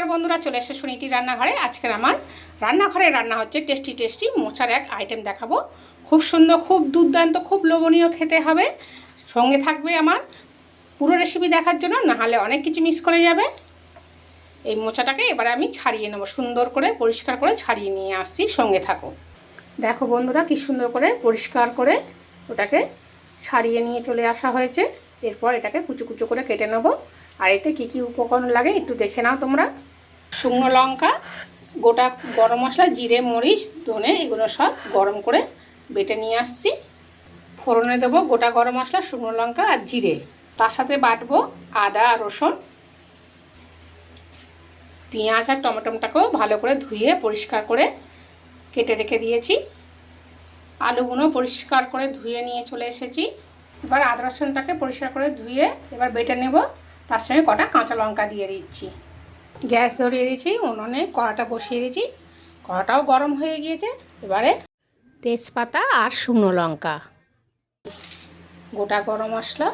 আর বন্ধুরা, চলে এসে সুনীতি রান্নাঘরে। আজকের আমার রান্নাঘরে রান্না হচ্ছে টেস্টি টেস্টি মোচার এক আইটেম দেখাবো। খুব সুন্দর, খুব দুর্দান্ত, খুব লোভনীয় খেতে হবে। সঙ্গে থাকবে আমার পুরো রেসিপি দেখার জন্য, নাহলে অনেক কিছু মিস করে যাবে। এই মোচাটাকে এবারে আমি ছাড়িয়ে নেব, সুন্দর করে, পরিষ্কার করে ছাড়িয়ে নিয়ে আসছি, সঙ্গে থাকো। দেখো বন্ধুরা, কি সুন্দর করে পরিষ্কার করে ওটাকে ছাড়িয়ে নিয়ে চলে আসা হয়েছে। এরপর এটাকে কুচু কুচু করে কেটে নেব। আর এতে কী কী উপকরণ লাগে একটু দেখে নাও তোমরা। শুকনো লঙ্কা, গোটা গরম মশলা, জিরে, মরিচ, ধনে, এগুলো সব গরম করে বেটে নিয়ে আসছি। ফোড়নে দেবো গোটা গরম মশলা, শুকনো লঙ্কা আর জিরে। তার সাথে বাটবো আদা, রসুন, পেঁয়াজ আর টমেটোটাকেও ভালো করে ধুয়ে পরিষ্কার করে কেটে রেখে দিয়েছি। আলুগুলো পরিষ্কার করে ধুয়ে নিয়ে চলে এসেছি। এবার আদা রসুনটাকে পরিষ্কার করে ধুয়ে এবার বেটে নেব। তার সঙ্গে কটা কাঁচা লঙ্কা দিয়ে দিচ্ছি। গ্যাস ধরিয়ে দিয়েছি, উনুনে কড়াটা বসিয়ে দিয়েছি। কড়াটাও গরম হয়ে গিয়েছে। এবারে তেজপাতা আর শুকনো লঙ্কা। গোটা গরম মশলা,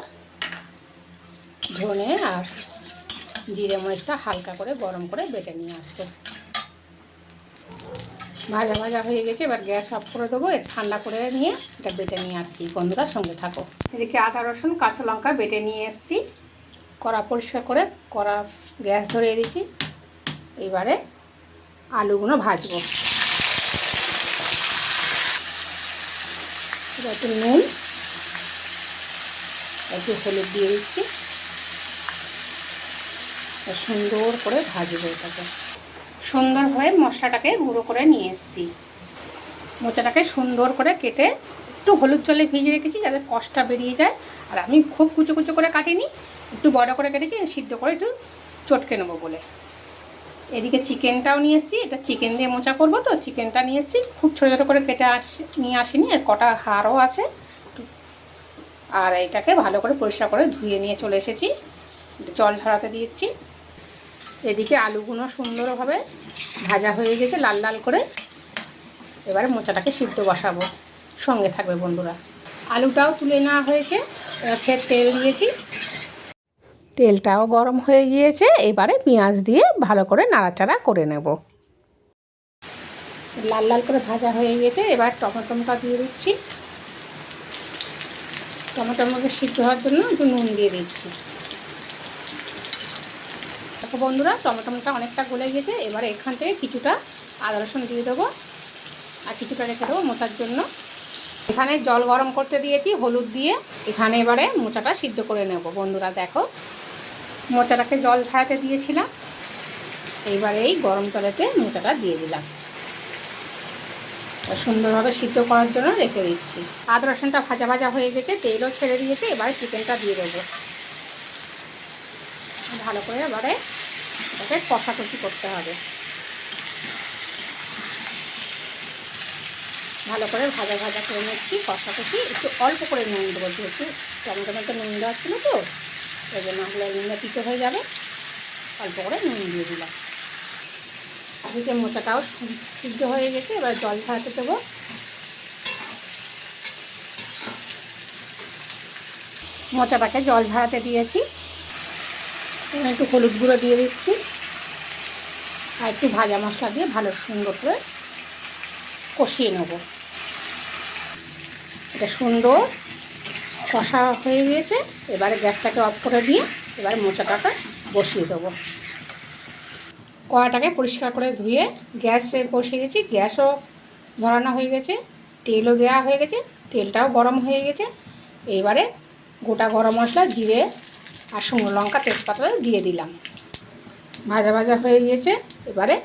ধনে আর জিরে মরিচটা হালকা করে গরম করে বেটে নিয়ে আসব। ভাজা ভাজা হয়ে গেছে, এবার গ্যাস অফ করে দেবো। ঠান্ডা করে নিয়ে এটা বেটে নিয়ে আসছি। বন্ধুরা সঙ্গে থাকো। এদিকে আদা রসুন, কাঁচা লঙ্কা বেটে নিয়ে এসছি। কড়া পরিষ্কার করে, কড়া গ্যাস ধরিয়ে দিয়েছি এবারে আলুগুলো ভাজবো। একটু নুন, একটু হলুদ দিয়ে দিচ্ছি। সুন্দর করে ভাজবো এটাকে। সুন্দরভাবে মশলাটাকে গুঁড়ো করে নিয়ে এসেছি। মোচাটাকে সুন্দর করে কেটে একটু হলুদ জলে ভিজে রেখেছি যাতে কষটা বেরিয়ে যায়। আর আমি খুব কুচো কুচো করে কাটিনি একটু বড় করে কেটেছি, সিদ্ধ করে একটু চটকে নেব বলে। এদিকে চিকেনটাও নিয়ে এসেছি, এটা চিকেন দিয়ে মোচা করব তো, চিকেনটা নিয়ে এসেছি। খুব ছোটো ছোটো করে কেটে আস, নিয়ে আসিনি, আর কটা হাড়ও আছে। আর এটাকে ভালো করে পরিষ্কার করে ধুয়ে নিয়ে চলে এসেছি। জল ঝরাতে দিয়েছি। এদিকে আলুগুলো সুন্দরভাবে ভাজা হয়ে গেছে লাল লাল করে। এবারে মোচাটাকে সিদ্ধ বসাবো, সঙ্গে থাকবে বন্ধুরা। আলুটাও তুলে নেওয়া হয়েছে ফের তেল দিয়েছি। তেলটাও গরম হয়ে গিয়েছে, এবারে পেঁয়াজ দিয়ে ভালো করে নাড়াচাড়া করে নেব। লাল লাল করে ভাজা হয়ে গেছে এবার টমেটোটা দিয়ে দিচ্ছি। টমেটোটাকে সিদ্ধ হওয়ার জন্য একটু নুন দিয়ে দিচ্ছি। দেখো বন্ধুরা, টমেটোটা অনেকটা গলে গেছে এবার এখান থেকে কিছুটা আদা রসুন দিয়ে দেবো, আর কিছুটা রেখে দেবো মোচার জন্য। এখানে জল গরম করতে দিয়েছি, হলুদ দিয়ে। এখানে এবারে মোচাটা সিদ্ধ করে নেব। বন্ধুরা, দেখো মোচাটাকে জল ঝাড়াতে দিয়েছিলাম। এইবারে এই গরম জলেতে মোচাটা দিয়ে দিলাম। সুন্দরভাবে সিদ্ধ করার জন্য রেখে দিচ্ছি। আদা রসুনটা ভাজা ভাজা হয়ে গেছে, তেলও ছেড়ে দিয়েছে, এবারে চিকেনটা দিয়ে দেবো। ভালো করে এবারে এটাকে কষাকষি করতে হবে। ভালো করে ভাজা ভাজা করে নিচ্ছি, কষাকষি। একটু অল্প করে নুন দেবো, যেহেতু টমেটো মতো নুন দেওয়া ছিল তো। ওই জন্য হলে নুনটা পিঠে হয়ে যাবে। অল্প করে নুন দিয়ে দিলাম। এদিকে মোচাটাও সিদ্ধ হয়ে গেছে, এবার জল ঝাড়াতে দেবো। মোচাটাকে জল ঝাড়াতে দিয়েছি। একটু হলুদ গুঁড়ো দিয়ে দিচ্ছি। আর একটু ভাজা মশলা দিয়ে ভালো সুন্দর করে কষিয়ে নেব। এটা সুন্দর কষা হয়ে গিয়েছে। এবারে গ্যাসটাকে অফ করে দিয়ে এবার মোচাটাকে বসিয়ে দেবো। কড়াটাকে পরিষ্কার করে ধুয়ে গ্যাসে বসিয়ে গেছি গ্যাসও ধরানো হয়ে গেছে, তেলও দেওয়া হয়ে গেছে, তেলটাও গরম হয়ে গেছে। এবারে গোটা গরম মশলা, জিরে আর শুকনো লঙ্কা তেজপাতা দিয়ে দিলাম। ভাজা ভাজা হয়ে গিয়েছে। এবারে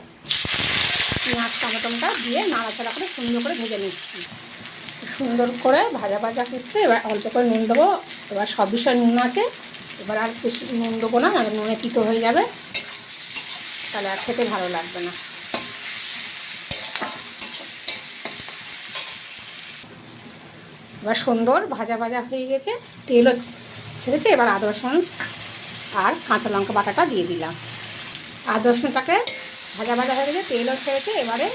পেঁয়াজ, টমেটোটা দিয়ে নাড়াচাড়া করে সুন্দর করে ভেজে নিচ্ছি। সুন্দর করে ভাজা ভাজা করছে এবার অল্প করে নুন দেবো। এবার সব বিষয় নুন আছে। এবার আর বেশি নুন দেবো না নুনে তিতো হয়ে যাবে। তাহলে আর খেতে ভালো লাগবে না। এবার সুন্দর ভাজা ভাজা হয়ে গেছে। তেলও ছেড়েছে, এবার আদা রসুন আর কাঁচা লঙ্কা বাটাটা দিয়ে দিলাম। আদা রসুনটাকে ভাজা ভাজা হয়ে গেছে, তেলও ছেড়েছে, এবারে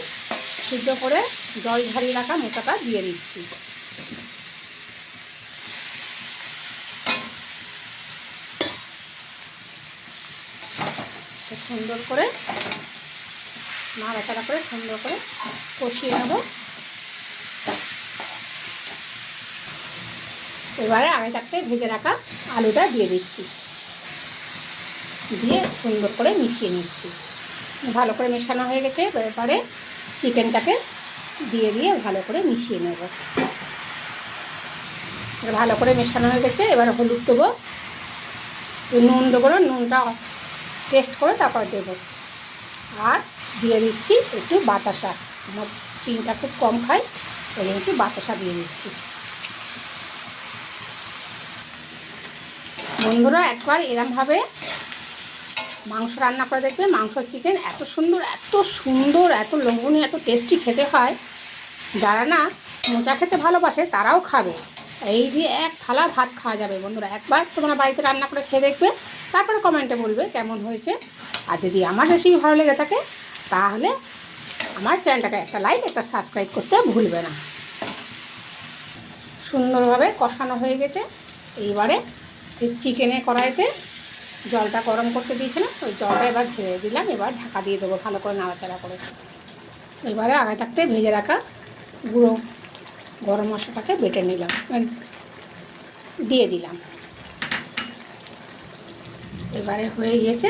সিদ্ধ করে জল ঝারিয়ে রাখা মোচাটা দিয়ে দিচ্ছি। সুন্দর করে নাড়াচাড়া করে সুন্দর করে কষিয়ে নেব। এবারে আগে থাকতে ভেজে রাখা আলুটা দিয়ে দিচ্ছি। দিয়ে সুন্দর করে মিশিয়ে নিচ্ছি। ভালো করে মেশানো হয়ে গেছে। এবারে চিকেনটাকে দিয়ে দিয়ে ভালো করে মিশিয়ে নেব। ভালো করে মেশানো হয়ে গেছে, এবার হলুদ দেবো। নুন দেবো না, নুনটা টেস্ট করে তারপর দেবো। আর দিয়ে দিচ্ছি একটু বাতাসা আমার চিনিটা খুব কম খাই ওই একটু বাতাসা দিয়ে দিচ্ছি। বন্ধুরা, একবার এরমভাবে মাংস রান্না করে দেখবে মাংস চিকেন এত সুন্দর এত সুন্দর, এত লবণীয়, এত টেস্টি খেতে হয়। যারা না মোচা খেতে ভালোবাসে, তারাও খাবে। এই দিয়ে এক থালা ভাত খাওয়া যাবে বন্ধুরা। একবার তোমরা বাড়িতে রান্না করে খেয়ে দেখবে, তারপরে কমেন্টে বলবে কেমন হয়েছে। আর যদি আমার রেসিপি ভালো লেগে থাকে, তাহলে আমার চ্যানেলটাকে একটা লাইক একটা সাবস্ক্রাইব করতে ভুলবে না। সুন্দরভাবে কষানো হয়ে গেছে। এইবারে এই চিকেনের কড়াইতে জলটা গরম করতে দিয়েছিলাম, ওই জলটা এবার ঢেলে দিলাম, এবার ঢাকা দিয়ে দেবো ভালো করে নাড়াচাড়া করে। এবারে আগে থাকতে ভেজে রাখা গুঁড়ো, গরম মশলাটাকে বেটে নিলাম দিয়ে দিলাম। এবারে হয়ে গিয়েছে,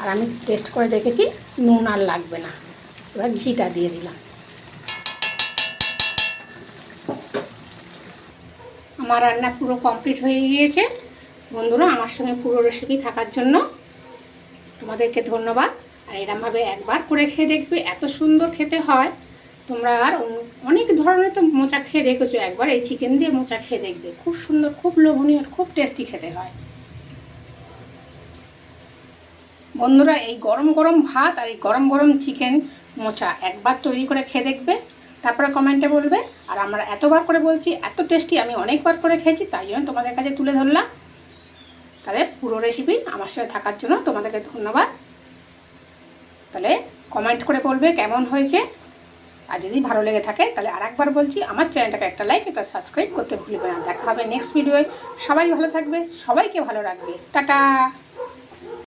আর আমি টেস্ট করে দেখেছি, নুন আর লাগবে না। এবার ঘিটা দিয়ে দিলাম। আমার রান্না পুরো কমপ্লিট হয়ে গিয়েছে। বন্ধুরা, আমার সঙ্গে পুরো রেসিপি থাকার জন্য তোমাদেরকে ধন্যবাদ। আর এরমভাবে একবার করে খেয়ে দেখবে, এত সুন্দর খেতে হয়। তোমরা আর অনেক ধরনের তো মোচা খেয়ে দেখেছ, একবার এই চিকেন দিয়ে মোচা খেয়ে দেখবে। খুব সুন্দর, খুব লোভনীয়, খুব টেস্টি খেতে হয়। বন্ধুরা, এই গরম গরম ভাত আর এই গরম গরম চিকেন মোচা একবার তৈরি করে খেয়ে দেখবে, তারপরে কমেন্টে বলবে। আর আমরা এতবার করে বলছি, এত টেস্টি আমি অনেকবার করে খেয়েছি, তাই জন্য তোমাদের কাছে তুলে ধরলাম। তাহলে পুরো রেসিপি আমার সাথে থাকার জন্য তোমাদেরকে ধন্যবাদ। তাহলে কমেন্ট করে বলবে কেমন হয়েছে। আর যদি ভালো লেগে থাকে, তাহলে আর একবার বলছি, আমার চ্যানেলটাকে একটা লাইক একটা সাবস্ক্রাইব করতে ভুলবে না। দেখা হবে নেক্সট ভিডিওয় সবাই ভালো থাকবে, সবাইকে ভালো রাখবে। টাটা!